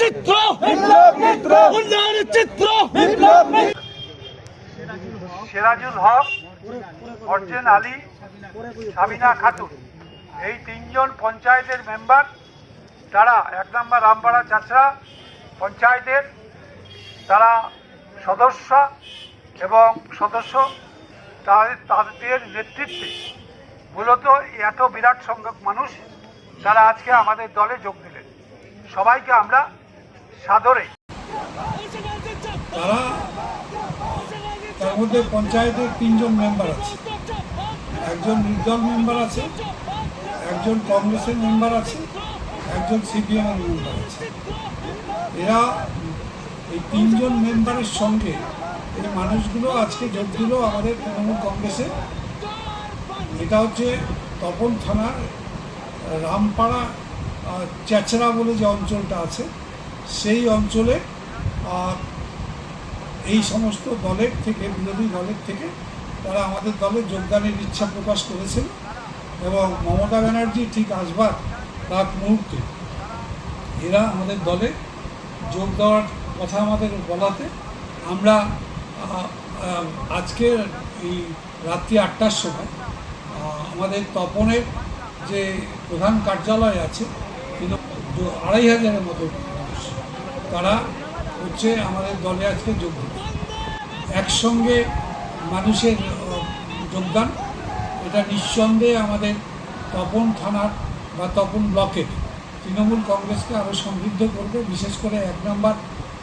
চিত্র। উন্নয়নের চিত্র। সিরাজুল হক অর্জেন আলী সাবিনা খাতুন। এই তিনজন পঞ্চায়েতের মেম্বার। তারা এক নম্বর রামপাড়া চাচড়া পঞ্চায়েতের। তারা সদস্য। এবং সদস্য তাদের নেতৃত্বে মূলত এত বিরাট সংখ্যক মানুষ তারা আজকে আমাদের দলে যোগ দিলেন। সবাইকে আমরা সাদরে তারা তার মধ্যে পঞ্চায়েতের তিনজন মেম্বার আছে। একজন নির্দল মেম্বার আছে, একজন কংগ্রেসের মেম্বার আছে, একজন সিপিএমের মেম্বার আছে। এরা এই তিনজন মেম্বারের সঙ্গে এই মানুষগুলো আজকে যোগ দিল আমাদের তৃণমূল কংগ্রেসে। এটা হচ্ছে তপন থানার রামপাড়া চেচড়া বলে যে অঞ্চলটা আছে, সেই অঞ্চলে এই সমস্ত দলের থেকে, বিরোধী দলের থেকে তারা আমাদের দলে যোগদানের ইচ্ছা প্রকাশ করেছেন এবং মমতা ব্যানার্জি ঠিক আসবার তার মুহূর্তে এরা আমাদের দলে যোগ দেওয়ার কথা আমাদের বলাতে আমরা আজকে এই রাত্রি আটটার সময় আমাদের তপনের যে প্রধান কার্যালয় আছে আড়াই হাজারের মতো মানুষ, তারা হচ্ছে আমাদের দলে আজকে যোগ একসঙ্গে মানুষের যোগদান, এটা নিঃসন্দেহে আমাদের তপন থানার বা তপন ব্লকের তৃণমূল কংগ্রেসকে আরও সমৃদ্ধ করবে, বিশেষ করে এক নম্বর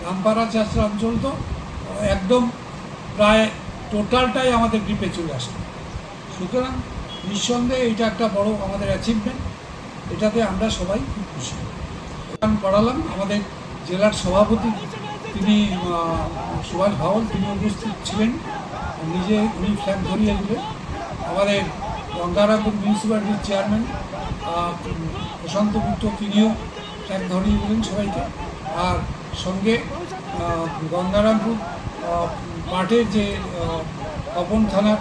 রামপাড়া চাষরা অঞ্চল তো, একদম প্রায় টোটালটাই আমাদের গ্রিপে চলে আসবে সুতরাং নিঃসন্দেহে এটা একটা বড় আমাদের অ্যাচিভমেন্ট এটাতে আমরা সবাই খুব খুশি। গান করালাম আমাদের জেলার সভাপতি, তিনি সুভাষ ভাওয়াল, তিনি উপস্থিত ছিলেন। নিজে উনি ফ্ল্যাগ ধরিয়ে দিলেন। আমাদের গঙ্গারামপুর মিউনিসিপ্যালিটির চেয়ারম্যান প্রশান্ত গুপ্ত, তিনিও ফ্ল্যাগ ধরিয়ে দিলেন সবাইকে। আর সঙ্গে গঙ্গারামপুর পাটের যে তপন থানার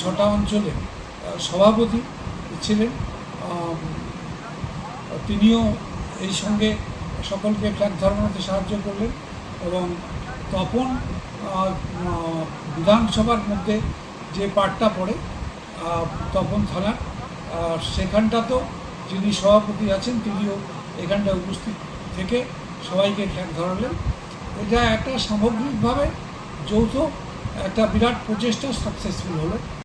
ছটা অঞ্চলে সভাপতি ছিলেন তিনিও এই সঙ্গে সকলকে ফ্ল্যাগ ধরানোতে সাহায্য করলেন এবং তপন বিধানসভার মধ্যে যে পার্টটা পড়ে তপন থানার সেখানটা তো যিনি সভাপতি আছেন তিনিও এখানটা উপস্থিত থেকে সবাইকে ফ্ল্যাগ ধরালেন। এটা একটা সামগ্রিকভাবে যৌথ একটা বিরাট প্রচেষ্টা সাকসেসফুল হলো।